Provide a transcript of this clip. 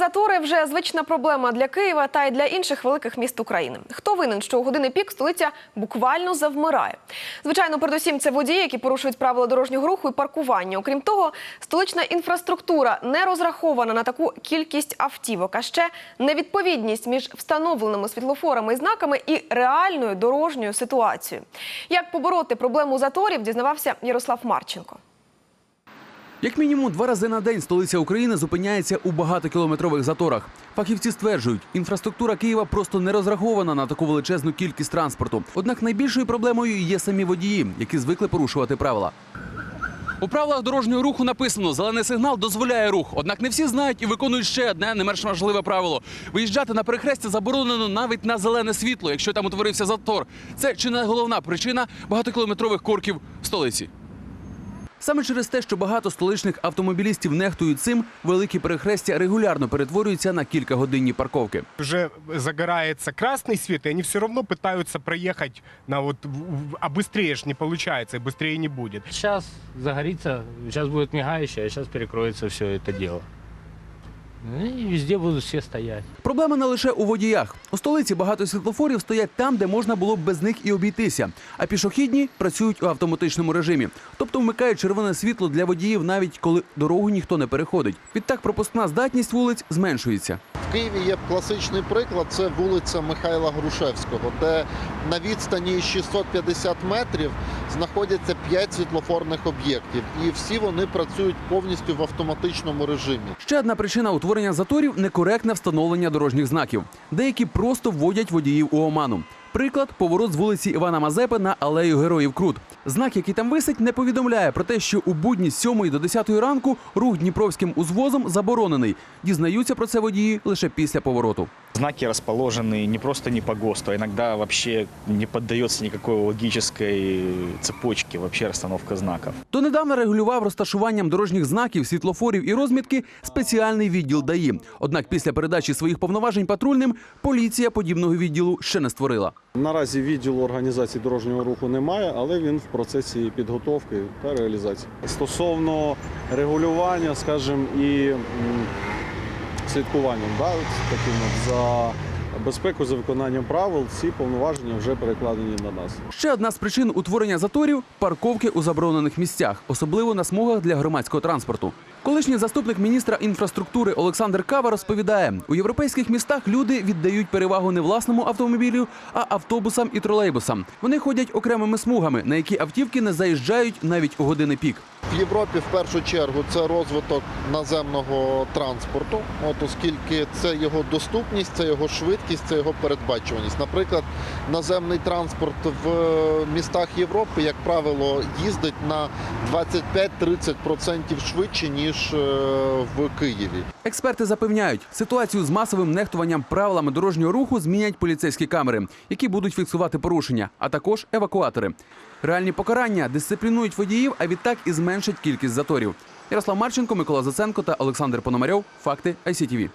затори вже звична проблема для Києва та й для інших великих міст України. Хто винен, що у години пік столиця буквально завмирає? Звичайно, передусім це водії, які порушують правила дорожнього руху і паркування. Окрім того, столична інфраструктура не розрахована на таку кількість автівок, а ще невідповідність між встановленими світлофорами і знаками і реальною дорожньою ситуацією. Як побороти проблему заторів, дізнавався Ярослав Марченко. Як мінімум два рази на день столиця України зупиняється у багатокілометрових заторах. Фахівці стверджують, інфраструктура Києва просто не розрахована на таку величезну кількість транспорту. Однак найбільшою проблемою є самі водії, які звикли порушувати правила. У правилах дорожнього руху написано, зелений сигнал дозволяє рух. Однак не всі знають і виконують ще одне не менш важливе правило: виїжджати на перехрестя заборонено навіть на зелене світло, якщо там утворився затор. Це чи не головна причина багатокілометрових корків в столиці. Саме через те, що багато столичних автомобілістів нехтують цим, великі перехрестя регулярно перетворюються на кількагодинні парковки. уже загорается красный свет, и они все равно пытаются проехать на вот, в- в- а быстрее ж не получается, и быстрее не будет. Сейчас загорится, сейчас будет мигающее, а сейчас перекроется все это дело. Ну И везде будут все стоять. Проблема не лише у водіях. У столиці багато світлофорів стоять там, де можна було б без них і обійтися. А пішохідні працюють у автоматичному режимі, тобто вмикають червоне світло для водіїв, навіть коли дорогу ніхто не переходить. Відтак пропускна здатність вулиць зменшується. В Києві є класичний приклад. Це вулиця Михайла Грушевського, де на відстані 650 метрів знаходяться 5 світлофорних об'єктів, і всі вони працюють повністю в автоматичному режимі. Ще одна причина утворення заторів некоректне встановлення дорожніх знаків. Деякі просто вводять водіїв у оману. Приклад поворот з вулиці Івана Мазепи на алею Героїв Крут. Знак, який там висить, не повідомляє про те, що у будні з 7 до 10 ранку рух дніпровським узвозом заборонений. Дізнаються про це водії лише після повороту. Знаки расположены не просто не по ГОСТу, а иногда вообще не поддается никакой логической цепочке вообще расстановка знаков. Донедавна регулював розташуванням дорожніх знаків, світлофорів і розмітки спеціальний відділ ДАІ. Однак після передачі своїх повноважень патрульним поліція подібного відділу ще не створила. Наразі відділу організації дорожнього руху немає, але він в процесі підготовки та реалізації. Стосовно регулювання, скажімо, і слідкуванням да, таким от за безпеку, за виконанням правил, ці повноваження вже перекладені на нас. Ще одна з причин утворення заторів парковки у заборонених місцях, особливо на смугах для громадського транспорту. Колишній заступник міністра інфраструктури Олександр Кава розповідає: у європейських містах люди віддають перевагу не власному автомобілю, а автобусам і тролейбусам. Вони ходять окремими смугами, на які автівки не заїжджають навіть у години пік. В Європі в першу чергу це розвиток наземного транспорту, от оскільки це його доступність, це його швидкість, це його передбачуваність. Наприклад, наземний транспорт в містах Європи, як правило, їздить на 25-30% швидше ніж е, в Києві. Експерти запевняють, ситуацію з масовим нехтуванням правилами дорожнього руху змінять поліцейські камери, які будуть фіксувати порушення, а також евакуатори. Реальні покарання дисциплінують водіїв, а відтак і зменшать кількість заторів. Ярослав Марченко, Микола Заценко та Олександр Пономарьов. Факти ICTV.